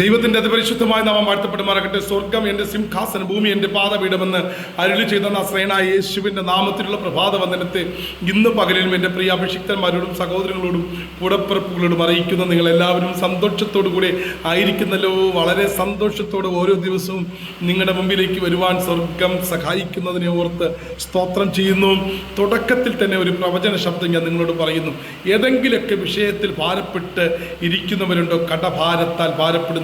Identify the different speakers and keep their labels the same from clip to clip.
Speaker 1: ദൈവത്തിന്റെ അതിപരിശുദ്ധമായ നാമം വാഴ്ത്തപ്പെടുമാറാകട്ടെ. സ്വർഗം എന്റെ സിംഹാസന ഭൂമി എന്റെ പാതപീഠമെന്ന് അരുളി ചെയ്ത ശ്രേണ യേശുവിന്റെ നാമത്തിലുള്ള പ്രഭാത വന്ദനത്തെ ഇന്ന് പകലിലും എന്റെ പ്രിയ അഭിഷിക്തന്മാരോടും സഹോദരങ്ങളോടും കൂടപ്പിറപ്പുകളോടും അറിയിക്കുന്ന നിങ്ങൾ എല്ലാവരും സന്തോഷത്തോടു കൂടെ ആയിരിക്കുന്നല്ലോ. വളരെ സന്തോഷത്തോടെ ഓരോ ദിവസവും നിങ്ങളുടെ മുമ്പിലേക്ക് വരുവാൻ സ്വർഗം സഹായിക്കുന്നതിനെ ഓർത്ത് സ്തോത്രം ചെയ്യുന്നു. തുടക്കത്തിൽ തന്നെ ഒരു പ്രവചന ശബ്ദം ഞാൻ നിങ്ങളോട് പറയുന്നു. ഏതെങ്കിലുമൊക്കെ വിഷയത്തിൽ ഭാരപ്പെട്ട് ഇരിക്കുന്നവരുണ്ടോ? കടഭാരത്താൽ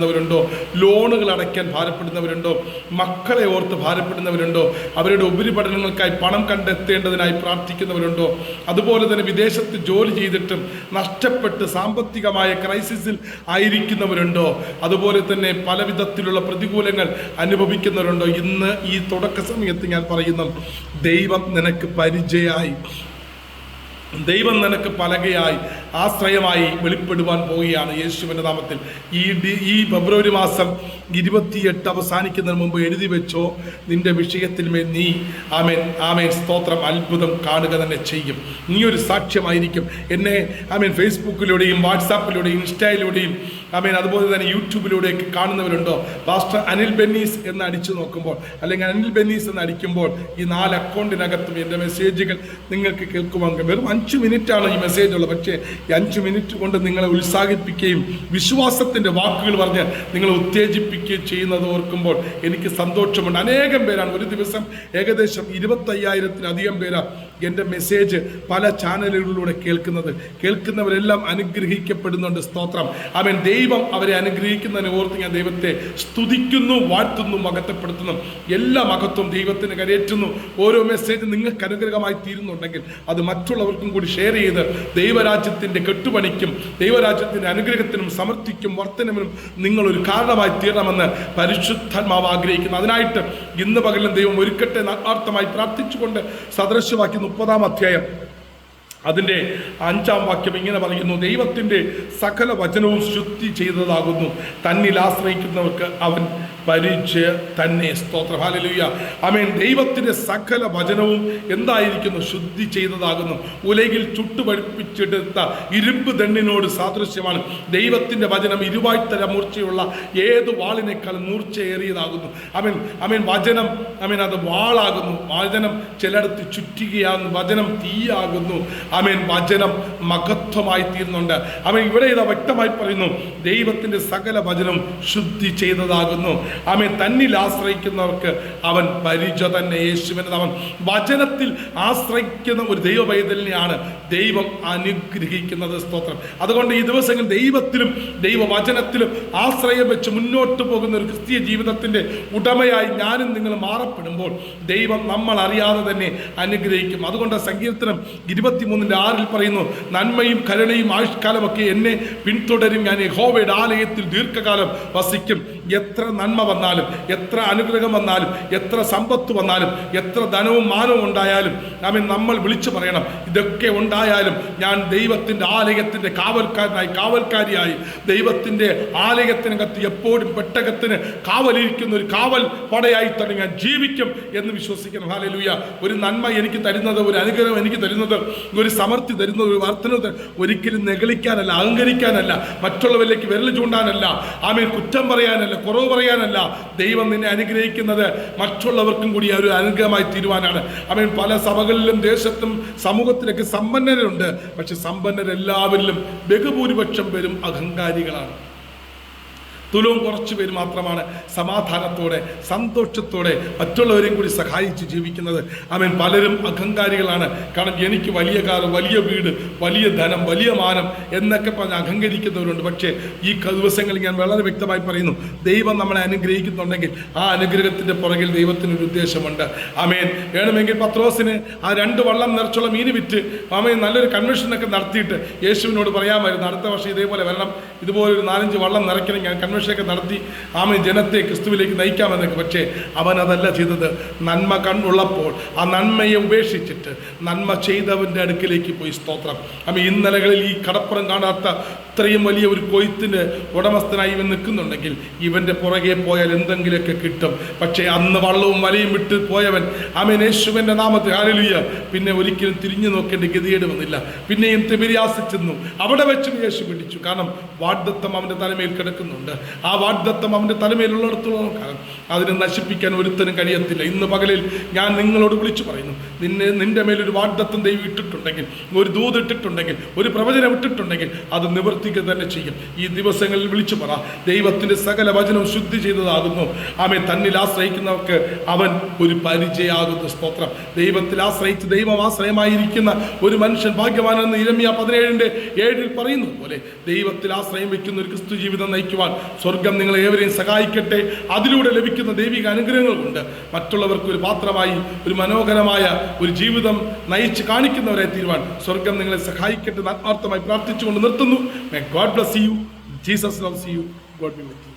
Speaker 1: ഭാരപ്പെടുന്നവരുണ്ടോ? ലോണുകൾ അടയ്ക്കാൻ ഭാരപ്പെടുന്നവരുണ്ടോ? മക്കളെ ഓർത്ത് ഭാരപ്പെടുന്നവരുണ്ടോ? അവരുടെ ഉപരിപഠനങ്ങൾക്കായി പണം കണ്ടെത്തേണ്ടതിനായി പ്രാർത്ഥിക്കുന്നവരുണ്ടോ? അതുപോലെ തന്നെ വിദേശത്ത് ജോലി ചെയ്തിട്ടും നഷ്ടപ്പെട്ട് സാമ്പത്തികമായ ക്രൈസിസിൽ ആയിരിക്കുന്നവരുണ്ടോ? അതുപോലെ തന്നെ പല വിധത്തിലുള്ള പ്രതികൂലങ്ങൾ അനുഭവിക്കുന്നവരുണ്ടോ? ഇന്ന് ഈ തുടക്ക സമയത്ത് ഞാൻ പറയുന്നു ദൈവം നിനക്ക് പരിചയമായി. ദൈവം നിനക്ക് പലകയായി ആശ്രയമായി വെളിപ്പെടുവാൻ പോവുകയാണ് യേശുവിന്റെ നാമത്തിൽ. ഈ ഈ ഫെബ്രുവരി മാസം ഇരുപത്തിയെട്ട് അവസാനിക്കുന്നതിന് മുമ്പ് എഴുതി വെച്ചോ നിന്റെ വിഷയത്തിൽ മേൽ നീ. ആമേൻ. ആമേൻ. സ്തോത്രം അത്ഭുതം കാണുക തന്നെ ചെയ്യും. നീ ഒരു സാക്ഷ്യമായിരിക്കും. എന്നെ ആമേൻ ഫേസ്ബുക്കിലൂടെയും വാട്സാപ്പിലൂടെയും ഇൻസ്റ്റയിലൂടെയും ആമേൻ അതുപോലെ തന്നെ യൂട്യൂബിലൂടെയൊക്കെ കാണുന്നവരുണ്ടോ? പാസ്റ്റർ അനിൽ ബെന്നീസ് എന്ന് അടിച്ചു നോക്കുമ്പോൾ അല്ലെങ്കിൽ അനിൽ ബെന്നീസ് എന്ന് അടിക്കുമ്പോൾ ഈ നാല് അക്കൗണ്ടിനകത്തും എന്റെ മെസ്സേജുകൾ നിങ്ങൾക്ക് കേൾക്കുവാൻ വെറും അഞ്ച് മിനിറ്റാണ് ഈ മെസ്സേജ് ഉള്ളത്. പക്ഷേ ഈ അഞ്ച് മിനിറ്റ് കൊണ്ട് നിങ്ങളെ ഉത്സാഹിപ്പിക്കുകയും വിശ്വാസത്തിന്റെ വാക്കുകൾ പറഞ്ഞ് നിങ്ങളെ ഉത്തേജിപ്പിക്കുകയും ചെയ്യുന്നത് ഓർക്കുമ്പോൾ എനിക്ക് സന്തോഷമുണ്ട്. അനേകം പേരാണ്. ഒരു ദിവസം ഏകദേശം ഇരുപത്തയ്യായിരത്തിലധികം പേരാണ് എന്റെ മെസ്സേജ് പല ചാനലുകളിലൂടെ കേൾക്കുന്നത്. കേൾക്കുന്നവരെല്ലാം അനുഗ്രഹിക്കപ്പെടുന്നുണ്ട്. സ്തോത്രം. അവൻ ദൈവം അവരെ അനുഗ്രഹിക്കുന്നതിനെ ഓർത്ത് ഞാൻ ദൈവത്തെ സ്തുതിക്കുന്നു വാഴ്ത്തുന്നു മഹത്വപ്പെടുത്തുന്നു. എല്ലാ മഹത്വം ദൈവത്തിന് കരയേറ്റുന്നു. ഓരോ മെസ്സേജ് നിങ്ങൾക്ക് അനുഗ്രഹമായി തീരുന്നുണ്ടെങ്കിൽ അത് മറ്റുള്ളവർക്കും കൂടി ഷെയർ ചെയ്ത് ദൈവരാജ്യത്തിന്റെ കെട്ടുപണിക്കും ദൈവരാജ്യത്തിന്റെ അനുഗ്രഹത്തിനും സമൃദ്ധിക്കും വർധനവിനും നിങ്ങളൊരു കാരണമായി തീരണമെന്ന് പരിശുദ്ധാത്മാവ് ആഗ്രഹിക്കുന്നു. അതിനായിട്ട് ഇന്ന് പകലും ദൈവം ഒരുക്കട്ടെ ആത്മാർത്ഥമായി പ്രാർത്ഥിച്ചുകൊണ്ട് സദൃശ്യമാക്കി മുപ്പതാം അധ്യായം. അതിന്റെ അഞ്ചാം വാക്യം ഇങ്ങനെ പറയുന്നു ദൈവത്തിന്റെ സകല വചനവും ശുദ്ധി ചെയ്തതാകുന്നു. തന്നിൽ ആശ്രയിക്കുന്നവർക്ക് അവൻ പരിചയ തന്നെ. സ്തോത്ര. ഹാലലുയ്യ അമേൻ ദൈവത്തിന്റെ സകല വചനവും എന്തായിരിക്കുന്നു? ശുദ്ധി ചെയ്തതാകുന്നു. ഉലകിൽ ചുട്ടുപഴിപ്പിച്ചെടുത്ത ഇരുമ്പ് ദണ്ണിനോട് സാദൃശ്യമാണ്. ദൈവത്തിന്റെ വചനം ഇരുവായ്ത്തര മൂർച്ചയുള്ള ഏത് വാളിനേക്കാൾ മൂർച്ചയേറിയതാകുന്നു. അമേൻ അമേൻ വചനം അമേൻ അത് വാളാകുന്നു. വചനം ചിലടത്ത് ചുറ്റുകയാകുന്നു. വചനം തീയാകുന്നു. അമേൻ വചനം മഹത്വമായി തീരുന്നുണ്ട്. അവൻ ഇവിടെ ഇതാ വ്യക്തമായി പറയുന്നു. ദൈവത്തിന്റെ സകല വചനം ശുദ്ധി ചെയ്തതാകുന്നു. അവൻ തന്നിൽ ആശ്രയിക്കുന്നവർക്ക് അവൻ പരിച തന്നെ യേശുവിനെ അവൻ വചനത്തിൽ ആശ്രയിക്കുന്ന ഒരു ദൈവ പൈതലിനെയാണ് ദൈവം അനുഗ്രഹിക്കുന്നത്. സ്തോത്രം. അതുകൊണ്ട് ഈ ദിവസങ്ങളിൽ ദൈവത്തിലും ദൈവവചനത്തിലും ആശ്രയം വെച്ച് മുന്നോട്ട് പോകുന്ന ഒരു ക്രിസ്തീയ ജീവിതത്തിന്റെ ഉടമയായി ഞാനും നിങ്ങൾ മാറപ്പെടുമ്പോൾ ദൈവം നമ്മൾ അറിയാതെ തന്നെ അനുഗ്രഹിക്കും. അതുകൊണ്ട് സങ്കീർത്തനം ഇരുപത്തിമൂന്നിന്റെ ആറിൽ പറയുന്നു നന്മയും കരുണയും ആയുഷ്കാലമൊക്കെ എന്നെ പിന്തുടരും. ഞാൻ യഹോവയുടെ ആലയത്തിൽ ദീർഘകാലം വസിക്കും. എത്ര നന്മ വന്നാലും എത്ര അനുഗ്രഹം വന്നാലും എത്ര സമ്പത്ത് വന്നാലും എത്ര ധനവും മാനവും ഉണ്ടായാലും അവൻ നമ്മൾ വിളിച്ചു പറയണം. ഇതൊക്കെ ഉണ്ടായാലും ഞാൻ ദൈവത്തിന്റെ ആലയത്തിന്റെ കാവൽക്കാരനായി കാവൽക്കാരിയായി ദൈവത്തിന്റെ ആലയത്തിനകത്ത് എപ്പോഴും പെട്ടകത്തിന് കാവലിരിക്കുന്ന ഒരു കാവൽ പടയായി തന്നെ ഞാൻ ജീവിക്കും എന്ന് വിശ്വസിക്കണം. ഹാലലൂയ ഒരു നന്മ എനിക്ക് തരുന്നത് ഒരു അനുഗ്രഹം എനിക്ക് തരുന്നത് ഒരു സമൃദ്ധി തരുന്നത് ഒരു വർധന ഒരിക്കലും നെഗളിക്കാനല്ല അഹങ്കരിക്കാനല്ല മറ്റുള്ളവരിലേക്ക് വിരൽ ചൂണ്ടാനല്ല ആമേ കുറ്റം പറയാനല്ല കുറവ് പറയാനല്ല ദൈവം നിന്നെ അനുഗ്രഹിക്കുന്നത് മറ്റുള്ളവർക്കും കൂടി ഒരു അനുഗ്രഹമായി തീരുവാനാണ്. അവൻ പല സഭകളിലും ദേശത്തും സമൂഹത്തിലൊക്കെ സമ്പന്നരുണ്ട്. പക്ഷെ സമ്പന്നരെല്ലാവരിലും ബഹുഭൂരിപക്ഷം പേരും അഹങ്കാരികളാണ്. തുലവും കുറച്ച് പേര് മാത്രമാണ് സമാധാനത്തോടെ സന്തോഷത്തോടെ മറ്റുള്ളവരെയും കൂടി സഹായിച്ച് ജീവിക്കുന്നത്. അവൻ പലരും അഹങ്കാരികളാണ്. കാരണം എനിക്ക് വലിയ കാർ വലിയ വീട് വലിയ ധനം വലിയ മാനം എന്നൊക്കെ പറഞ്ഞ് അഹങ്കരിക്കുന്നവരുണ്ട്. പക്ഷേ ഈ ദിവസങ്ങളിൽ ഞാൻ വളരെ വ്യക്തമായി പറയുന്നു ദൈവം നമ്മളെ അനുഗ്രഹിക്കുന്നുണ്ടെങ്കിൽ ആ അനുഗ്രഹത്തിന്റെ പുറകിൽ ദൈവത്തിനൊരു ഉദ്ദേശമുണ്ട്. അമേൻ വേണമെങ്കിൽ പത്രോസിന് ആ രണ്ട് വള്ളം നിറച്ചുള്ള മീൻ വിറ്റ് ആമേൻ നല്ലൊരു കൺവെൻഷനൊക്കെ നടത്തിയിട്ട് യേശുവിനോട് പറയാമായിരുന്നു അടുത്ത വർഷം ഇതേപോലെ വരണം ഇതുപോലെ ഒരു നാലഞ്ച് വള്ളം നിറയ്ക്കണം ഞാൻ കൺവെൻഷനൊക്കെ നടത്തി ആമ ജനത്തെ ക്രിസ്തുവിലേക്ക് നയിക്കാമെന്നൊക്കെ പക്ഷേ അവൻ അതല്ല ചെയ്തത്. നന്മ കണ്ണുള്ളപ്പോൾ ആ നന്മയെ ഉപേക്ഷിച്ചിട്ട് നന്മ ചെയ്തവന്റെ അടുക്കിലേക്ക് പോയി സ്തോത്രം. ആമ ഇന്നലകളിൽ ഈ കടപ്പുറം കാണാത്ത ഇത്രയും വലിയ ഒരു കൊയ്ത്തിന് ഉടമസ്ഥനായി ഇവൻ നിൽക്കുന്നുണ്ടെങ്കിൽ ഇവന്റെ പുറകെ പോയാൽ എന്തെങ്കിലുമൊക്കെ കിട്ടും. പക്ഷേ അന്ന് വള്ളവും വലയും വിട്ട് പോയവൻ ആമേൻ യേശുവിന്റെ നാമത്തിൽ ആരലിയ പിന്നെ ഒരിക്കലും തിരിഞ്ഞു നോക്കേണ്ട ഗതികേട് വന്നില്ല. പിന്നെയും തിമിരിയാസിച്ചെന്നു അവിടെ വെച്ചും യേശു പിടിച്ചു. കാരണം വാഗ്ദത്തം അവന്റെ തലമേൽ കിടക്കുന്നുണ്ട്. ആ വാഗ്ദത്തം അവന്റെ തലമേലുള്ളിടത്തോളം കാലം അതിനെ നശിപ്പിക്കാൻ ഒരുത്തനും കഴിയത്തില്ല. ഇന്ന് പകലിൽ ഞാൻ നിങ്ങളോട് വിളിച്ചു പറയുന്നു. നിന്നെ നിന്റെ മേലൊരു വാഗ്ദത്തം ദൈവം ഇട്ടിട്ടുണ്ടെങ്കിൽ ഒരു ദൂത് ഇട്ടിട്ടുണ്ടെങ്കിൽ ഒരു പ്രവചനം ഇട്ടിട്ടുണ്ടെങ്കിൽ അത് നിവർത്തിക്കുക തന്നെ ചെയ്യും. ഈ ദിവസങ്ങളിൽ വിളിച്ചു പറ. ദൈവത്തിന്റെ സകല വചനം ശുദ്ധി ചെയ്തതാകുന്നു. ആമെ തന്നിൽ ആശ്രയിക്കുന്നവർക്ക് അവൻ ഒരു പരിചയമാകുന്നു സ്തോത്രം. ദൈവത്തിൽ ആശ്രയിച്ച് ദൈവം ആശ്രയമായിരിക്കുന്ന ഒരു മനുഷ്യൻ ഭാഗ്യവാനെന്ന് ഇരമ്യ പതിനേഴിന്റെ ഏഴിൽ പറയുന്നത് പോലെ ദൈവത്തിൽ ആശ്രയം വയ്ക്കുന്ന ഒരു ക്രിസ്തു ജീവിതം നയിക്കുവാൻ സ്വർഗം നിങ്ങളെ ഏവരെയും സഹായിക്കട്ടെ. അതിലൂടെ ലഭിക്കുന്ന ദൈവിക അനുഗ്രഹങ്ങൾ കൊണ്ട് മറ്റുള്ളവർക്ക് ഒരു പാത്രമായി ഒരു മനോഹരമായ ഒരു ജീവിതം നയിച്ച് കാണിക്കുന്നവരെ തീരുവാൻ സ്വർഗം നിങ്ങളെ സഹായിക്കട്ടെ ആത്മാർത്ഥമായി പ്രാർത്ഥിച്ചുകൊണ്ട് നിർത്തുന്നു. May God bless you Jesus loves you God be with